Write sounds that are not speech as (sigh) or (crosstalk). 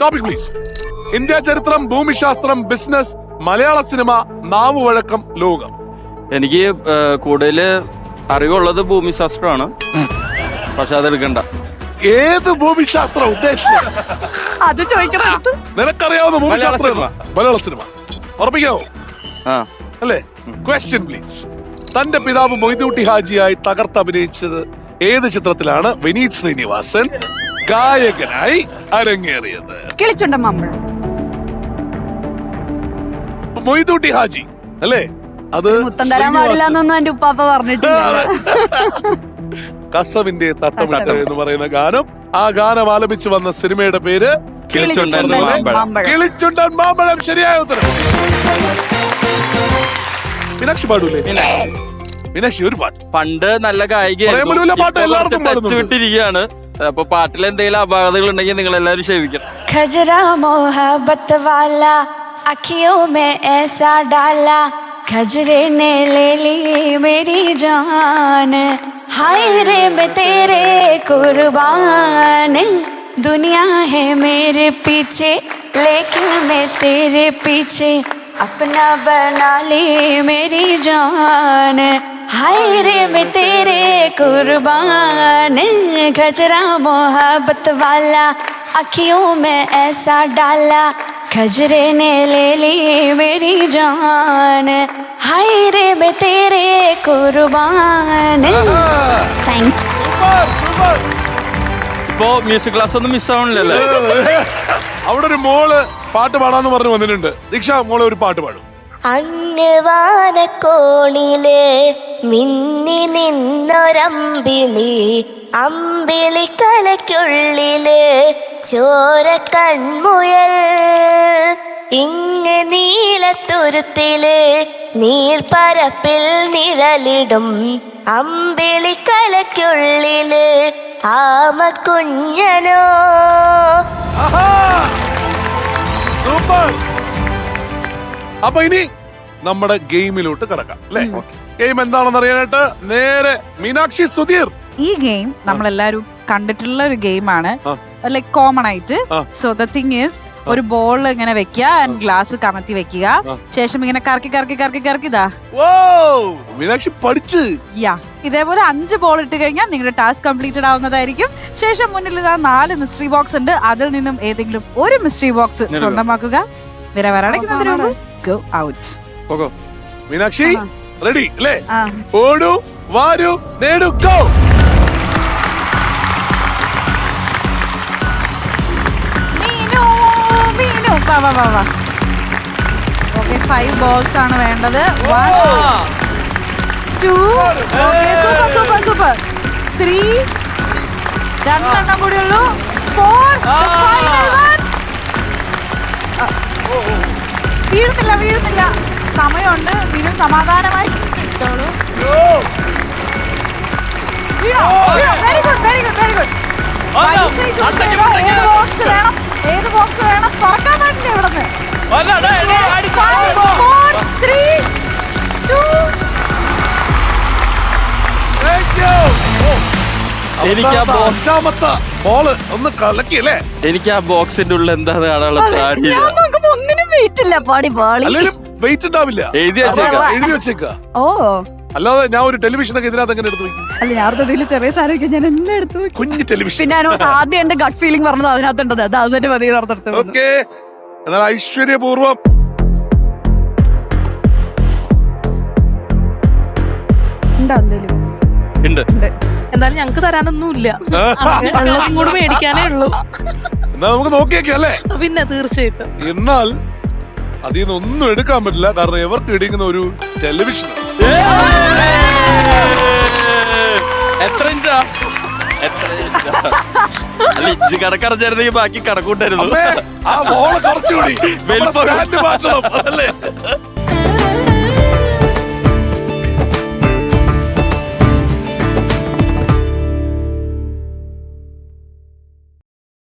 Topic please India ചരിത്രം ഭൂമിശാസ്ത്രം business മലയാള cinema നാവ് വഴക്കം ലോകം. എനിക്ക് കൂടുതൽ അറിവുള്ളത് ഭൂമിശാസ്ത്രമാണ്. പക്ഷെ അതെടുക്കണ്ട. ഏത് ഭൂമിശാസ്ത്രം ഉദ്ദേശിച്ചത്? അത് ചോദിക്കണം നിനക്കറിയാവുന്ന ഭൂമിശാസ്ത്രം ഏതാ? മലയാള സിനിമ. ഉറപ്പിക്കാവോ ആ. അല്ലേ? ക്വസ്റ്റ്യൻ പ്ലീസ് തന്റെ പിതാവ് മൊയ്തൂട്ടി ഹാജിയായി തകർത്ത് അഭിനയിച്ചത് ഏത് ചിത്രത്തിലാണ് വിനീത് ശ്രീനിവാസൻ ഗായകനായി അരങ്ങേറിയത്? കിളിച്ചുണ്ട മമ്മൾ മൊയ്തൂട്ടി ഹാജി അല്ലേ? അത് മുത്തം തരാൻ. പാടില്ല എന്നൊന്നും എന്റെ ഉപ്പാപ്പ പറഞ്ഞിട്ടില്ല. കസവിന്റെ തട്ടമിട്ട് എന്ന് പറയുന്ന ഗാനം. ആ ഗാനം ആലപിച്ചു വന്ന സിനിമയുടെ പേര് കിളിച്ചുണ്ടൻ മാമ്പഴം. കിളിച്ചുണ്ടൻ മാമ്പഴം. ശരിയായ ഉത്തരം. മീനാക്ഷി പാടൂലേ? പിന്നെ മീനാക്ഷി ഒരു പാട്ട്. പണ്ട് നല്ല പ്രേമലൂല പാട്ട് എല്ലാവർക്കും ടച്ച് പാടുന്നുണ്ട്. വിട്ടിരിക്കുകയാണ്. അപ്പൊ പാട്ടിൽ എന്തെങ്കിലും അപാകതകൾ ഉണ്ടെങ്കിൽ നിങ്ങൾ എല്ലാവരും ക്ഷമിക്കണം खजरा मोहब्बत वाला अखियों में ऐसा डाला खजरे ने ले ली मेरी जान हाय रे मैं तेरे कुर्बान दुनिया है मेरे पीछे लेकिन मैं तेरे पीछे अपना बना ली मेरी जान हाय रे मैं तेरे कुर्बान खजरा मोहब्बत वाला अखियों में ऐसा डाला खजरे ने ले ली मेरी जान हाय रे मैं तेरे कुर्बान थैंक्स ഇപ്പോ മ്യൂസിക് ക്ലാസ് ഒന്നും മിസ്സാവണില്ലല്ലേ (laughs) അവിടെ ഒരു മോള് പാട്ട് പാടാന്ന് പറഞ്ഞു വന്നിട്ടുണ്ട് ദീക്ഷ മോളെ ഒരു പാട്ട് പാടും അങ്ങ് വാനക്കോണിൽ മിന്നി നിന്നൊരമ്പിളി അമ്പിളിക്കലയ്ക്കുള്ളിലെ ചോര കൺമുയൽ. ഇങ്ങ് നീലത്തുരുത്തിൽ നീർപ്പരപ്പിൽ നിഴലിടും അമ്പിളിക്കലയ്ക്കുള്ളിലെ ആമ കുഞ്ഞനോ അപ്പൊ ഇനി നമ്മുടെ ഗെയിമിലോട്ട് കിടക്കാം അല്ലേ? ഗെയിം എന്താണെന്ന് അറിയാനായിട്ട് നേരെ മീനാക്ഷി സുധീർ. ഈ ഗെയിം നമ്മളെല്ലാരും കണ്ടിട്ടുള്ള ഒരു ഗെയിമാണ്. ലൈക് കോമൺ ആയിട്ട്. സോ ദ തിങ് ഈസ് ഒരു ബോൾ ഇങ്ങനെ വെക്കുക ആൻഡ് ഗ്ലാസ് കമത്തി വെക്കുക. ശേഷം ഇങ്ങനെ കറക്കി കറക്കി കറക്കി കറക്കി ഇതാ. ഓ മീനാക്ഷി പഠിച്ച്. യാ ഇതേപോലെ അഞ്ച് ബോൾ ഇട്ട് കഴിഞ്ഞാൽ നിങ്ങളുടെ ടാസ്ക് കംപ്ലീറ്റഡ് ആവുന്നതായിരിക്കും. ശേഷം മുന്നിൽ ഇതാ നാല് മിസ്റ്ററി ബോക്സ് ഉണ്ട്. അതിൽ നിന്നും ഏതെങ്കിലും ഒരു മിസ്റ്ററി ബോക്സ്. സ്വന്തമാക്കുക. മുമ്പ് ഗോ ഔട്ട് പോകോ. മീനാക്ഷി. റെഡി അല്ലേ? ഓടൂ വാരൂ നേടൂ ഗോ! മീനു മീനു. വാ വാ വാ വാ. ഓക്കെ ഫൈവ് ബോൾസ് ആണ് വേണ്ടത്. One two okay super super super three രണ്ടെണ്ണം കൂടി ഉള്ളൂ. ഫോർ വീഴുന്നില്ല വീഴുന്നില്ല സമയമുണ്ട്. വീണ്ടും സമാധാനമായി very good very good very good? ഏത് ബോക്സ് വേണം? ഏത് ബോക്സ് വേണം? തുറക്കാൻ പാടില്ല ഇവിടുന്ന്. എനിക്ക് ആ ബോക്സ് അഞ്ചാമത്തെ ബോൾ ഒന്ന് കലക്കിയല്ലേ എനിക്ക് ആ ബോക്സിന്റെ ഉള്ളിൽ എന്താണ് കാണാനുള്ള താടിയില്ല വെയിറ്റ് ഇല്ല പാടി പാളി. വെയിറ്റ് ഉണ്ടാവില്ല. എഴുതി വെച്ചേക്കാം. എഴുതി വെച്ചേക്കാം. ഓ. അല്ലാതെ ഞാൻ ഒരു ടെലിവിഷനൊക്കെ ഇതിനകത്ത് എങ്ങനെ എടുത്തു വെക്കും? അല്ല ഞാൻ ചെറിയ സാധനമൊക്കെ ഞാൻ എന്നെ എടുത്തു വെക്കും. കുഞ്ഞു ടെലിവിഷൻ പിന്നെ അതിനോട് ആദ്യം എന്റെ ഗട്ട് ഫീലിംഗ് പറഞ്ഞത് അതിനകത്തുണ്ടത്. അത് അതിന്റെ മതി നടത്തെടുത്തു ഓക്കെ എന്നാൽ ഐശ്വര്യപൂർവം. എന്തായാലും ഞങ്ങക്ക് തരാനൊന്നുമില്ല. ഇല്ല കൂടെ മേടിക്കാനേ ഉള്ളൂ. നമുക്ക് നോക്കിയേക്കാം അല്ലേ? പിന്നെ തീർച്ചയായിട്ടും. എന്നാൽ അതിൽ നിന്ന് ഒന്നും എടുക്കാൻ പറ്റില്ല. കാരണം എവർക്ക് ഇടിക്കുന്ന ഒരു ടെലിവിഷൻ എത്ര ഇഞ്ചാ? എത്ര ഇഞ്ചാ? അല്ല ഇഞ്ച് കണക്കടച്ചായിരുന്നെങ്കിൽ ബാക്കി കണക്കൂട്ടായിരുന്നു. ആ ബോൾ കുറച്ചുകൂടി. (laughs) വലിപ്പം. മാറ്റണം. അതല്ലേ?